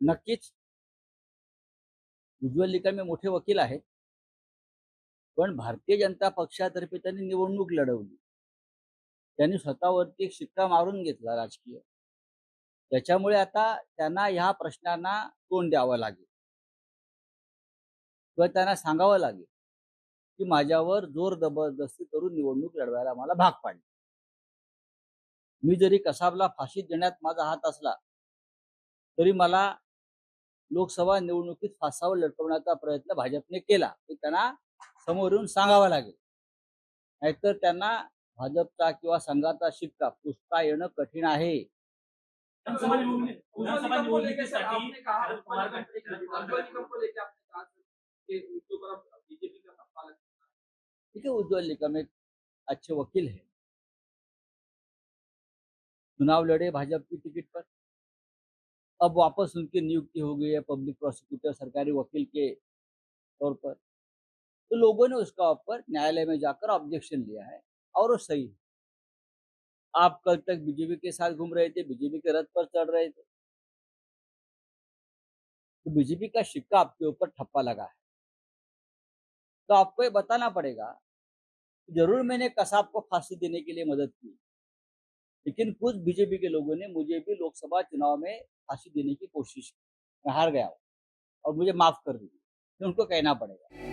नक्कीच. उज्ज्वल निकम मोठे वकील आहेत. पण भारतीय जनता पक्षातर्फे त्यांनी निवडणूक लढवली. त्यांनी स्वतःवरती एक शिक्का मारून घेतला राजकीय. त्याच्यामुळे आता त्यांना ह्या प्रश्नांना तोंड द्यावं लागेल. किंवा त्यांना सांगावं लागेल की माझ्यावर जोर जबरदस्ती करून निवडणूक लढवायला मला भाग पाडले. मी जरी कसाबला फाशी देण्यात माझा हात असला तरी मला लोकसभा निवडणुकीत फासावर लटकवण्याचा प्रयत्न भाजपने केला. ते त्यांना समोर येऊन सांगावं लागेल. नाहीतर त्यांना भाजपचा किंवा संघाचा शिक्का पुसता येणं कठीण आहे. है ठीक है उज्ज्वल निकम एक अच्छे वकील है. चुनाव लड़े भाजपा की टिकट पर। अब वापस उनकी नियुक्ति हो गई है पब्लिक प्रोसिक्यूटर, सरकारी वकील के तौर पर। तो लोगों ने उसका ऊपर न्यायालय में जाकर ऑब्जेक्शन लिया है और वो सही है। आप कल तक बीजेपी के साथ घूम रहे थे, बीजेपी के रथ पर चढ़ रहे थे। तो बीजेपी का सिक्का आपके ऊपर ठप्पा लगा है। तो आपको ये बताना पड़ेगा ज़रूर मैंने कसाब को फांसी देने के लिए मदद की। लेकिन कुछ बीजेपी के लोगों ने मुझे भी लोकसभा चुनाव में फांसी देने की कोशिश की। मैं हार गया और मुझे माफ कर दीजिए। तो उनको कहना पड़ेगा।